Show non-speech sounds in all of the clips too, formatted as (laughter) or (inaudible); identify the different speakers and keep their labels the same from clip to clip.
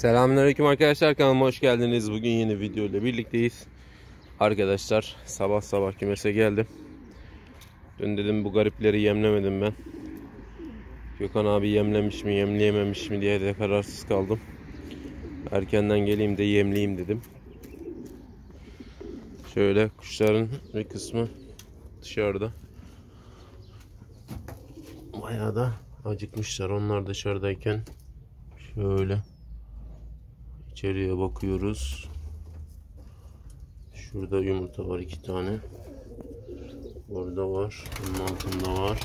Speaker 1: Selamünaleyküm arkadaşlar kanalıma hoş geldiniz. Bugün yeni video ile birlikteyiz. Arkadaşlar sabah sabah kümese geldim. Dün dedim bu garipleri yemlemedim ben. Gökhan abi yemlemiş mi yemleyememiş mi diye de kararsız kaldım. Erkenden geleyim de yemleyeyim dedim. Şöyle kuşların bir kısmı dışarıda. Bayağı da acıkmışlar onlar dışarıdayken. Şöyle. İçeriye bakıyoruz. Şurada yumurta var iki tane. Orada var. Bunun altında var.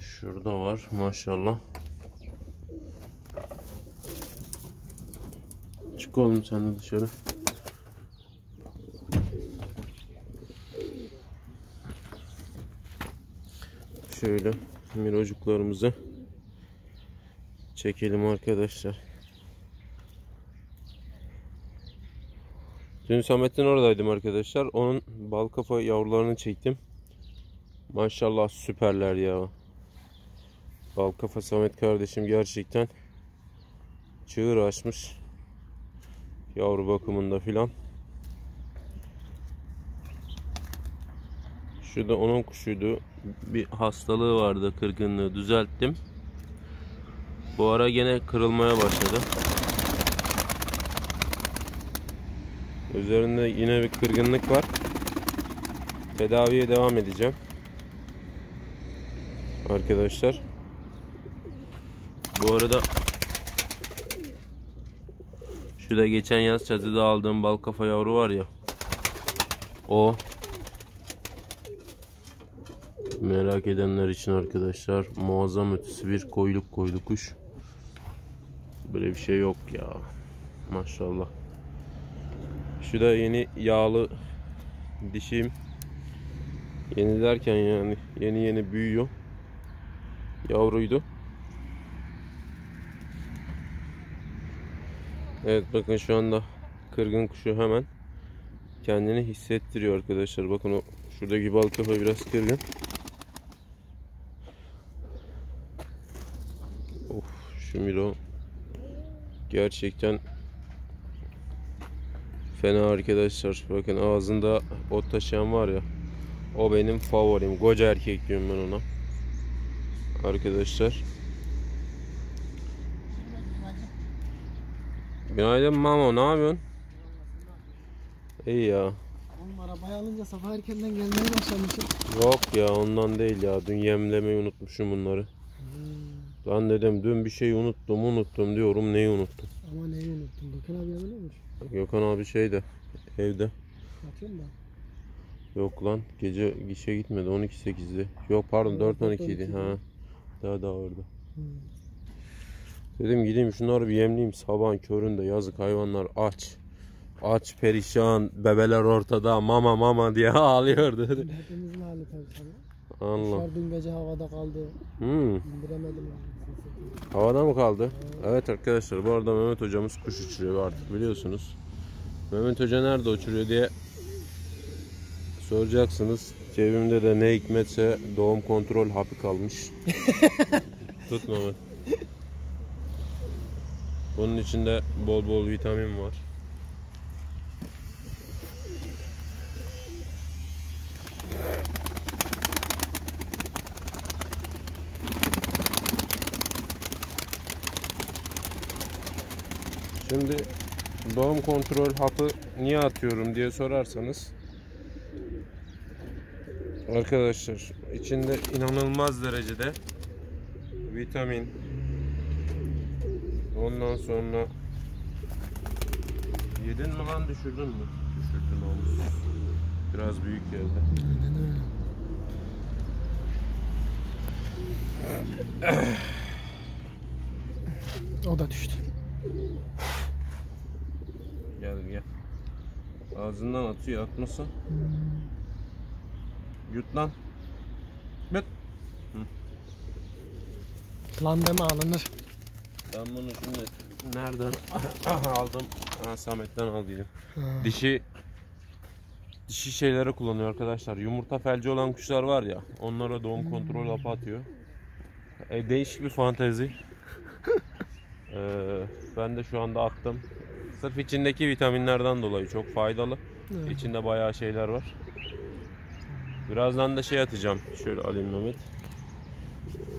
Speaker 1: Şurada var. Maşallah. Çık oğlum sen de dışarı. Şöyle mirocuklarımızı çekelim arkadaşlar. Dün Samet'in oradaydım arkadaşlar. Onun bal kafa yavrularını çektim. Maşallah süperler ya. Bal kafa Samet kardeşim gerçekten çığır açmış. Yavru bakımında filan. Şu da onun kuşuydu. Bir hastalığı vardı, kırgınlığı düzelttim. Bu ara gene kırılmaya başladı. Üzerinde yine bir kırgınlık var. Tedaviye devam edeceğim. Arkadaşlar. Bu arada şu da geçen yaz çatıda aldığım bal kafa yavru var ya. O merak edenler için arkadaşlar muazzam ötesi bir koyluk koydu kuş. Böyle bir şey yok ya. Maşallah. Şu da yeni yağlı dişim. Yeni derken yani yeni yeni büyüyor. Yavruydu. Evet bakın şu anda kırgın kuşu hemen kendini hissettiriyor arkadaşlar. Bakın o şuradaki bal kafa biraz kırgın. Of şu Miro gerçekten fena arkadaşlar. Bakın ağzında ot taşıyan var ya. O benim favorim. Koca erkek diyorum ben ona. Arkadaşlar. Günaydın Mamo ne yapıyorsun? İyi ya.
Speaker 2: Oğlum arabayı alınca sabah erkenden gelmeye başlamışım.
Speaker 1: Yok ya ondan değil ya. Dün yemlemeyi unutmuşum bunları. Lan dedim dün bir şey unuttum unuttum diyorum neyi unuttum.
Speaker 2: Ama neyi unuttum? Gökhan abi yanında mıymış?
Speaker 1: Gökhan abi şeyde evde.
Speaker 2: Atıyorum da.
Speaker 1: Yok lan gece gişe gitmedi 12.8'di. Yok pardon
Speaker 2: Evet,
Speaker 1: 4.12 idi.
Speaker 2: 4.12'di.
Speaker 1: Ha. Daha daha orada.
Speaker 2: Hmm.
Speaker 1: Dedim gideyim şunları bir yemleyeyim sabahın köründe yazık hayvanlar aç. Aç perişan bebeler ortada mama mama diye (laughs) ağlıyor dedi.
Speaker 2: Hepimizin hali tabii.
Speaker 1: Allah.
Speaker 2: Kuşlar dün gece havada kaldı.
Speaker 1: Hmm.
Speaker 2: İndiremedim yani.
Speaker 1: Havada mı kaldı? Evet arkadaşlar bu arada Mehmet hocamız kuş uçuruyor artık biliyorsunuz. Mehmet hoca nerede uçuruyor diye soracaksınız. Cebimde de ne hikmetse doğum kontrol hapı kalmış. (laughs) Tut Mehmet. Bunun içinde bol bol vitamin var. Şimdi doğum kontrol hapı niye atıyorum diye sorarsanız Arkadaşlar içinde inanılmaz derecede vitamin ondan sonra yedin mi lan düşürdün mü? Düşürdün oğlum. Biraz büyük geldi.
Speaker 2: O da düştü.
Speaker 1: Gel gel. Ağzından atıyor atmasın. Yut lan. Yut.
Speaker 2: Lan deme alınır.
Speaker 1: Ben bunu şimdi nereden aldım? Ha, Samet'ten aldıydım. Dişi dişi şeylere kullanıyor arkadaşlar. Yumurta felci olan kuşlar var ya. Onlara doğum kontrol hapı atıyor. E, değişik bir fantezi. (laughs) Ee, Ben de şu anda attım. Sırf içindeki vitaminlerden dolayı çok faydalı.
Speaker 2: Evet.
Speaker 1: İçinde bayağı şeyler var. Birazdan da şey atacağım. Şöyle alayım Mehmet.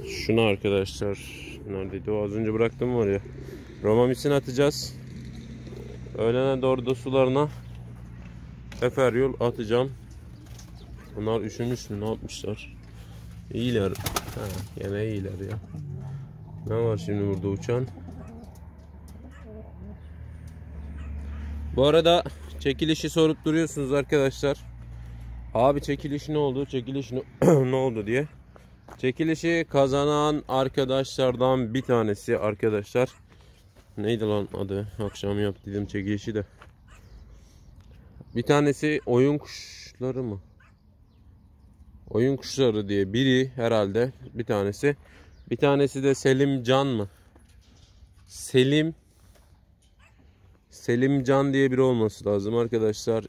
Speaker 1: Şunu arkadaşlar. Neredeydi o? Az önce bıraktım var ya. Romamis'in atacağız. Öğlene doğru da sularına Eferyol atacağım. Bunlar üşümüş mü? Ne yapmışlar? İyiler. Ha, gene iyiler ya. Ne var şimdi burada uçan? Bu arada çekilişi sorup duruyorsunuz arkadaşlar. Abi çekiliş ne oldu? Çekiliş (clears throat) ne, oldu diye. Çekilişi kazanan arkadaşlardan bir tanesi arkadaşlar. Neydi lan adı? Akşam yaptıydım çekilişi de. Bir tanesi oyun kuşları mı? Oyun kuşları diye biri herhalde bir tanesi. Bir tanesi de Selim Can mı? Selim Selim Can diye biri olması lazım arkadaşlar.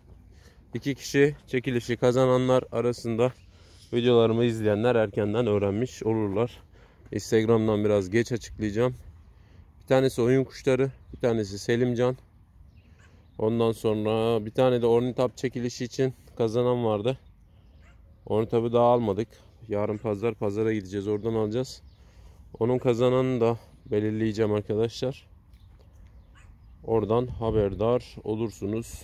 Speaker 1: İki kişi çekilişi kazananlar arasında videolarımı izleyenler erkenden öğrenmiş olurlar. Instagram'dan biraz geç açıklayacağım. Bir tanesi oyun kuşları, bir tanesi Selim Can. Ondan sonra bir tane de Ornitap çekilişi için kazanan vardı. Ornitap'ı daha almadık. Yarın pazar pazara gideceğiz. Oradan alacağız. Onun kazananını da belirleyeceğim arkadaşlar. Oradan haberdar olursunuz.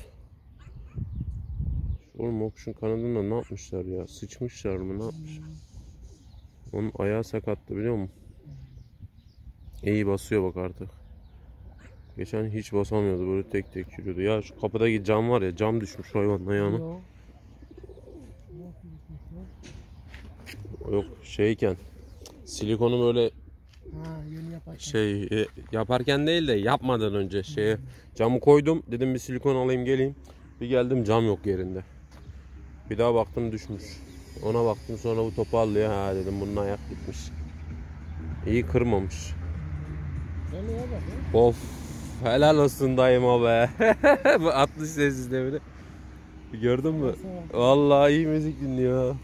Speaker 1: Oğlum o kuşun kanadında ne yapmışlar ya? Sıçmışlar mı? Ne yapmış? Onun ayağı sakattı biliyor musun? İyi basıyor bak artık. Geçen hiç basamıyordu böyle tek tek yürüyordu. Ya şu kapıdaki cam var ya cam düşmüş hayvanın ayağına.
Speaker 2: Yo.
Speaker 1: Yok şeyken silikonu böyle
Speaker 2: Ha yeni yaparken.
Speaker 1: şey e, yaparken değil de yapmadan önce şeye camı koydum dedim bir silikon alayım geleyim. Bir geldim cam yok yerinde. Bir daha baktım düşmüş. Ona baktım sonra bu toparlıyor ha dedim bunun ayak gitmiş. İyi kırmamış. Of helal olsun dayıma be. (laughs) Bu 60 ses sistemini. Gördün mü? Vallahi iyi müzik dinliyor.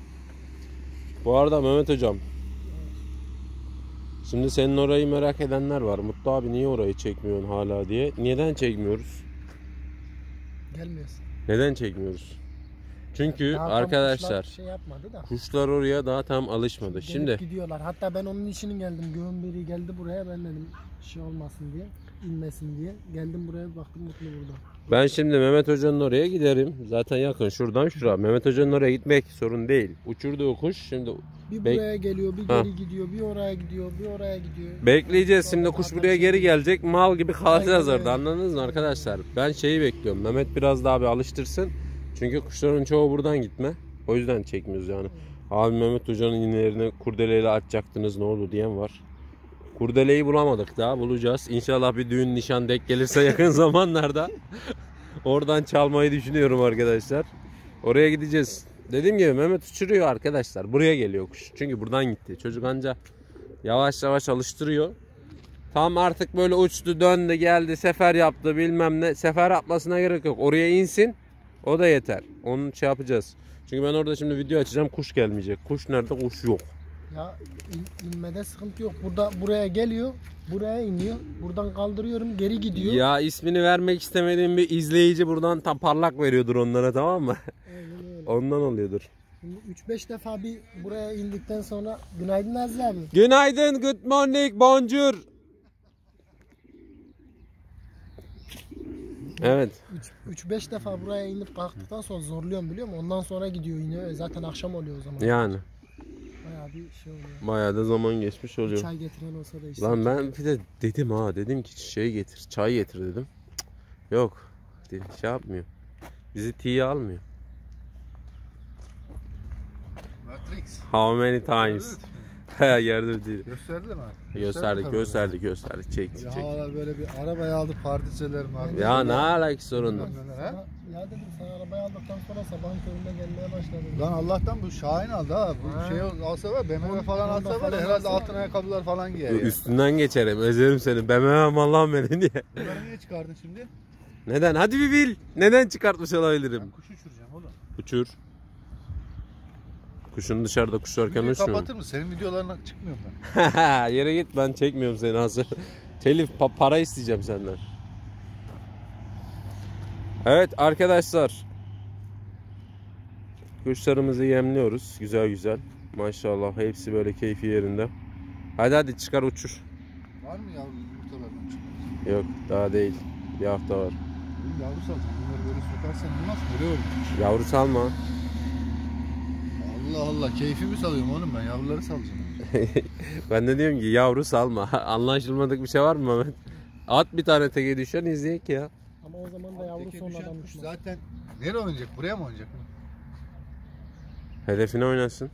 Speaker 1: Bu arada Mehmet hocam. Şimdi senin orayı merak edenler var. Mutlu abi niye orayı çekmiyorsun hala diye. Neden çekmiyoruz?
Speaker 2: Gelmiyorsun.
Speaker 1: Neden çekmiyoruz? Çünkü
Speaker 2: Daha
Speaker 1: arkadaşlar
Speaker 2: kuşlar şey yapmadı da.
Speaker 1: kuşlar oraya daha tam alışmadı.
Speaker 2: Gelip
Speaker 1: Şimdi
Speaker 2: gidiyorlar. Hatta ben onun için geldim. Göğün biri geldi buraya. Ben dedim şey olmasın diye. İnmesin diye. Geldim buraya baktım mutlu burada.
Speaker 1: ben şimdi Mehmet Hoca'nın oraya giderim. Zaten yakın şuradan şura. Mehmet Hoca'nın oraya gitmek sorun değil. Uçurduğu kuş şimdi
Speaker 2: Bir
Speaker 1: Bek-
Speaker 2: buraya geliyor, bir
Speaker 1: Ha.
Speaker 2: geri gidiyor, bir oraya gidiyor, bir oraya gidiyor.
Speaker 1: Bekleyeceğiz şimdi kuş buraya geri gelecek mal gibi kalacağız
Speaker 2: Aynen
Speaker 1: orada anladınız mı arkadaşlar? Ben şeyi bekliyorum Mehmet biraz daha bir alıştırsın. Çünkü kuşların çoğu buradan gitme. O yüzden çekmiyoruz yani. Abi Mehmet Hoca'nın iğnelerini kurdeleyle açacaktınız ne oldu diyen var. Kurdeleyi bulamadık daha bulacağız. İnşallah bir düğün nişan denk gelirse yakın (laughs) zamanlarda. Oradan çalmayı düşünüyorum arkadaşlar. Oraya gideceğiz. Dediğim gibi Mehmet uçuruyor arkadaşlar. Buraya geliyor kuş. Çünkü buradan gitti. Çocuk anca yavaş yavaş alıştırıyor. Tam artık böyle uçtu döndü geldi sefer yaptı bilmem ne. Sefer yapmasına gerek yok. Oraya insin. O da yeter. Onu şey yapacağız. Çünkü ben orada şimdi video açacağım. Kuş gelmeyecek. Kuş nerede? Kuş yok.
Speaker 2: Ya in- inmede sıkıntı yok. Burada buraya geliyor, buraya iniyor. Buradan kaldırıyorum, geri gidiyor.
Speaker 1: Ya ismini vermek istemediğim bir izleyici buradan tam parlak veriyordur onlara tamam mı?
Speaker 2: Aynen öyle.
Speaker 1: Ondan oluyordur.
Speaker 2: Şimdi 3-5 defa bir buraya indikten sonra günaydın Aziz abi.
Speaker 1: Günaydın, good morning, bonjour. Evet.
Speaker 2: 3-5 defa buraya inip kalktıktan sonra zorluyorum biliyor musun? Ondan sonra gidiyor yine. Zaten akşam oluyor o zaman.
Speaker 1: Yani
Speaker 2: Bayağı bir şey oluyor.
Speaker 1: bayağı da zaman geçmiş oluyor.
Speaker 2: Çay getiren olsa da işte.
Speaker 1: Lan ben bir de dedim ha dedim ki şey getir çay getir dedim. Cık, Yok dedi, şey yapmıyor. Bizi tiye almıyor.
Speaker 3: Matrix.
Speaker 1: How many times? He Gördüm değil.
Speaker 3: Gösterdi mi?
Speaker 1: Gösterdik gösterdik gösterdik çektik
Speaker 3: Ya
Speaker 1: çektik.
Speaker 3: havalar böyle bir arabayı aldı partiseler mi?
Speaker 1: Ya ne alakası sorun?
Speaker 2: Ya dedim sen arabayı aldıktan sonra sabahın köründe gelmeye başladın.
Speaker 3: Lan Allah'tan bu Şahin aldı ha. Bu
Speaker 2: Ha.
Speaker 3: şey alsa var BMW falan alsa var herhalde altın ayakkabılar falan giyer ya.
Speaker 1: Üstünden geçerim ezerim seni. Bemem Allah'ım beni diye.
Speaker 3: Bunları niye çıkardın şimdi?
Speaker 1: Neden? Hadi bir bil. Neden çıkartmış olabilirim?
Speaker 3: Ben kuş uçuracağım oğlum.
Speaker 1: Uçur. Kuşun dışarıda kuş varken
Speaker 3: Videoyu
Speaker 1: uçmuyor.
Speaker 3: kapatır mısın? Senin videolarına çıkmıyorum ben. (laughs)
Speaker 1: Yere git ben çekmiyorum seni hazır. (laughs) Telif pa- para isteyeceğim senden. Evet arkadaşlar. Kuşlarımızı yemliyoruz. Güzel güzel. Maşallah hepsi böyle keyfi yerinde. Hadi hadi çıkar uçur.
Speaker 3: Var mı yavru yumurtalardan çıkıyor?
Speaker 1: Yok daha değil. Bir hafta var.
Speaker 3: Yavru salacağım. Bunları böyle sokarsan olmaz mı? Öyle olur.
Speaker 1: Yavru salma.
Speaker 3: Allah Allah. Keyfimi salıyorum oğlum ben. Yavruları salacağım. (laughs)
Speaker 1: ben de diyorum ki yavru salma. (laughs) Anlaşılmadık bir şey var mı Mehmet? At bir tane teke düşen izleyek ya.
Speaker 2: Ama o zaman da yavru
Speaker 3: Teke düşen
Speaker 2: sonradan düşmez.
Speaker 3: zaten nereye oynayacak? Buraya mı oynayacak?
Speaker 1: Hedefine oynasın.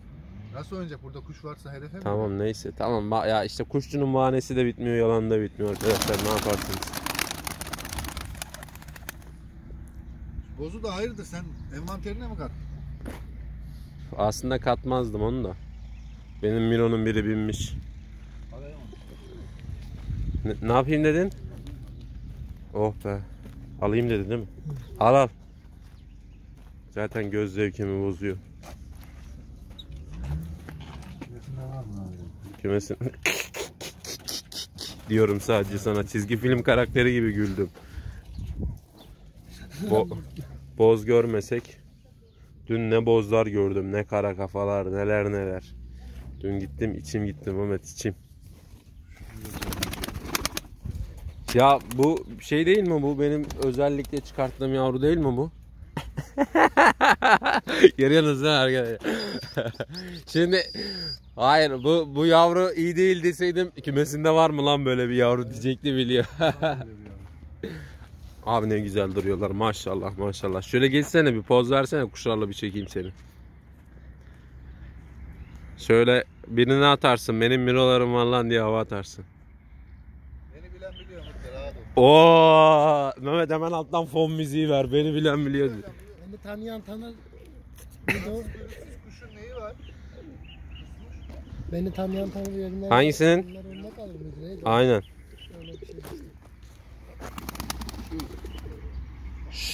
Speaker 3: Nasıl oynayacak? Burada kuş varsa hedefe mi?
Speaker 1: Tamam neyse. Tamam ya işte kuşçunun bahanesi de bitmiyor, yalan da bitmiyor arkadaşlar. Ne yaparsınız?
Speaker 3: Bozu da hayırdır sen envanterine mi kattın?
Speaker 1: Aslında katmazdım onu da. Benim Miro'nun biri binmiş. Ne, ne yapayım dedin? Oh be. Alayım dedi değil mi? Al al. Zaten göz zevkimi bozuyor. Kümesin. (laughs) diyorum sadece sana. Çizgi film karakteri gibi güldüm. Bo- boz görmesek. Dün ne bozlar gördüm, ne kara kafalar, neler neler. Dün gittim, içim gittim Mehmet içim. Ya bu şey değil mi bu? Benim özellikle çıkarttığım yavru değil mi bu? (laughs) Görüyorsunuz değil mi arkadaşlar? (laughs) Şimdi hayır bu bu yavru iyi değil deseydim kümesinde var mı lan böyle bir yavru diyecekti biliyor. (laughs) Abi ne güzel duruyorlar maşallah maşallah. Şöyle geçsene bir poz versene kuşlarla bir çekeyim seni. Şöyle birini atarsın benim mirolarım var lan diye hava atarsın.
Speaker 3: Beni bilen biliyor.
Speaker 1: Oo Mehmet hemen alttan fon müziği ver beni bilen biliyor.
Speaker 2: Beni tanıyan tanır.
Speaker 3: Kuşun neyi var?
Speaker 2: Beni tanıyan tanır.
Speaker 1: Hangisinin? Aynen.
Speaker 2: Öyle bir şey.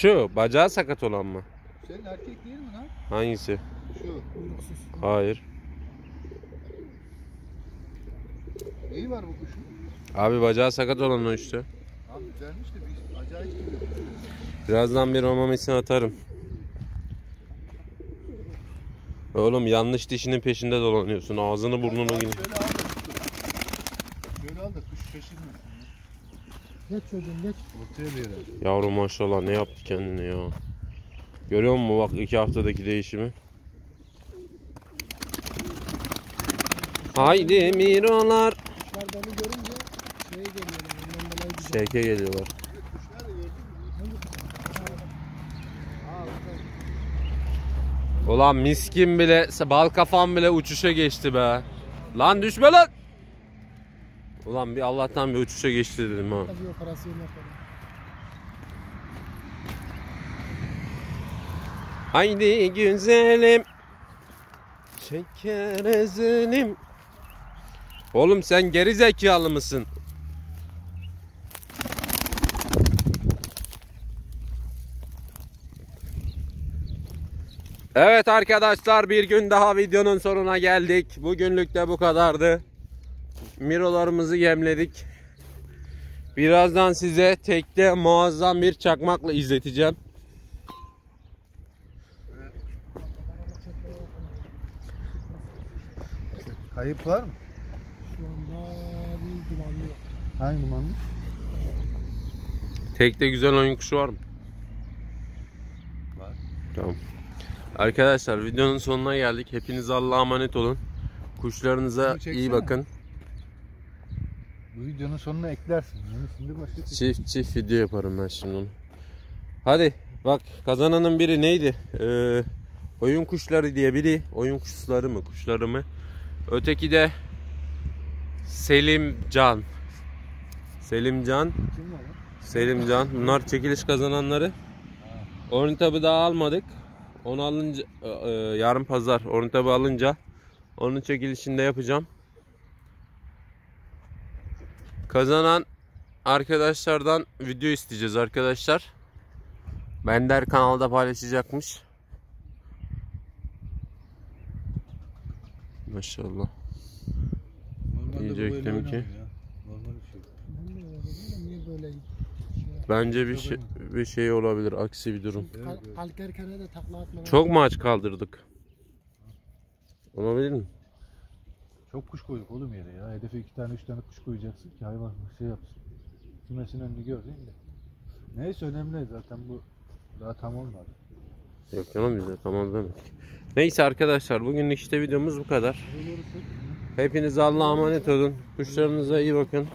Speaker 1: Şu bacağı sakat olan mı?
Speaker 3: Senin erkek değil mi lan?
Speaker 1: Hangisi?
Speaker 3: Şu.
Speaker 2: Kuyruksuz.
Speaker 1: Hayır.
Speaker 3: Neyi var bu kuşun?
Speaker 1: Abi bacağı sakat olan o işte.
Speaker 3: Abi güzelmiş de bir acayip gibi.
Speaker 1: Birazdan bir romamesini atarım. Oğlum yanlış dişinin peşinde dolanıyorsun. Ağzını burnunu yine.
Speaker 3: Şöyle al da kuş şaşırmasın.
Speaker 2: Geç çocuğum geç.
Speaker 3: Ortaya bir yere.
Speaker 1: Yavrum maşallah ne yaptı kendine ya. Görüyor musun bak iki haftadaki değişimi. Haydi mirolar.
Speaker 2: Kuşlar beni görünce şeye geliyorlar. Ondan dolayı güzel.
Speaker 1: Şevke geliyorlar. Ulan miskin bile, bal kafam bile uçuşa geçti be. Lan düşme lan. Ulan bir Allah'tan bir uçuşa geçti dedim ha.
Speaker 2: Tabii operasyon yapalım.
Speaker 1: Haydi güzelim. Şeker ezelim. Oğlum sen geri zekalı mısın? Evet arkadaşlar bir gün daha videonun sonuna geldik. Bugünlük de bu kadardı. Mirolarımızı yemledik. Birazdan size tekte muazzam bir çakmakla izleteceğim.
Speaker 3: Kayıp var mı?
Speaker 2: Şu anda bir dumanlı yok.
Speaker 3: Hangi dumanlı?
Speaker 1: Tekte güzel oyun kuşu var mı?
Speaker 3: Var.
Speaker 1: Tamam. Arkadaşlar videonun sonuna geldik. Hepiniz Allah'a emanet olun. Kuşlarınıza iyi bakın.
Speaker 3: Bu videonun sonuna eklersin. Yani şimdi başka
Speaker 1: Çift çift video yaparım ben şimdi onu. Hadi bak kazananın biri neydi? Ee, oyun kuşları diye biri. Oyun kuşları mı? Kuşları mı? Öteki de Selim Can. Selim Can.
Speaker 3: kim var lan?
Speaker 1: Selim Can. Bunlar çekiliş kazananları. Ornitabı daha almadık. Onu alınca e, e, yarın pazar Ornitabı alınca onun çekilişini de yapacağım. Kazanan arkadaşlardan video isteyeceğiz arkadaşlar. Bender kanalda paylaşacakmış. Maşallah. Diyecektim ki-
Speaker 3: şey.
Speaker 2: Şey,
Speaker 1: Bence bir şey, bir şey olabilir. Aksi bir durum.
Speaker 2: kal, kalker kere de takla atma.
Speaker 1: Çok mu aç kaldırdık? Olabilir mi?
Speaker 3: Çok kuş koyduk oğlum yere ya. Hedefe iki tane üç tane kuş koyacaksın ki hayvan şey yapsın. Kümesin önünü gördün de. Neyse önemli zaten bu daha tam olmadı.
Speaker 1: Yok canım biz de tamam demek. Neyse arkadaşlar bugünlük işte videomuz bu kadar. Hepinize Allah'a emanet olun. Kuşlarınıza iyi bakın.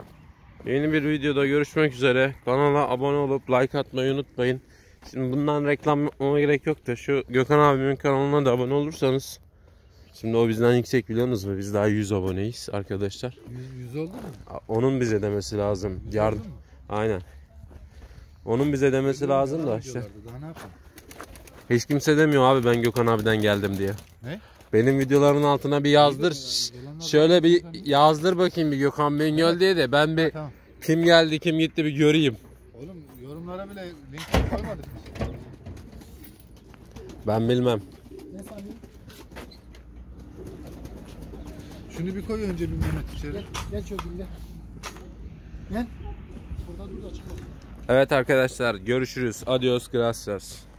Speaker 1: Yeni bir videoda görüşmek üzere. Kanala abone olup like atmayı unutmayın. Şimdi bundan reklam yapmama gerek yok da şu Gökhan abimin kanalına da abone olursanız. Şimdi o bizden yüksek biliyorsunuz mu? Biz daha 100 aboneyiz arkadaşlar.
Speaker 3: Yüz, yüz oldu mu?
Speaker 1: Onun bize demesi lazım. Yardım. Aynen. Onun bize demesi lazım da işte.
Speaker 3: Daha ne yapalım?
Speaker 1: Hiç kimse demiyor abi ben Gökhan abiden geldim diye.
Speaker 3: Ne?
Speaker 1: Benim videoların altına bir yazdır. Şöyle bir yazdır bakayım bir Gökhan Bingöl diye de ben bir
Speaker 3: Tamam.
Speaker 1: kim geldi kim gitti bir göreyim.
Speaker 3: Oğlum yorumlara bile link koymadık biz.
Speaker 1: Ben bilmem.
Speaker 2: Ne sanıyorsun?
Speaker 3: Şunu bir koy önce bir Mehmet içeri.
Speaker 2: Gel, gel çocuğum gel. Gel. Burada dur da çıkma.
Speaker 1: Evet arkadaşlar görüşürüz. Adios gracias.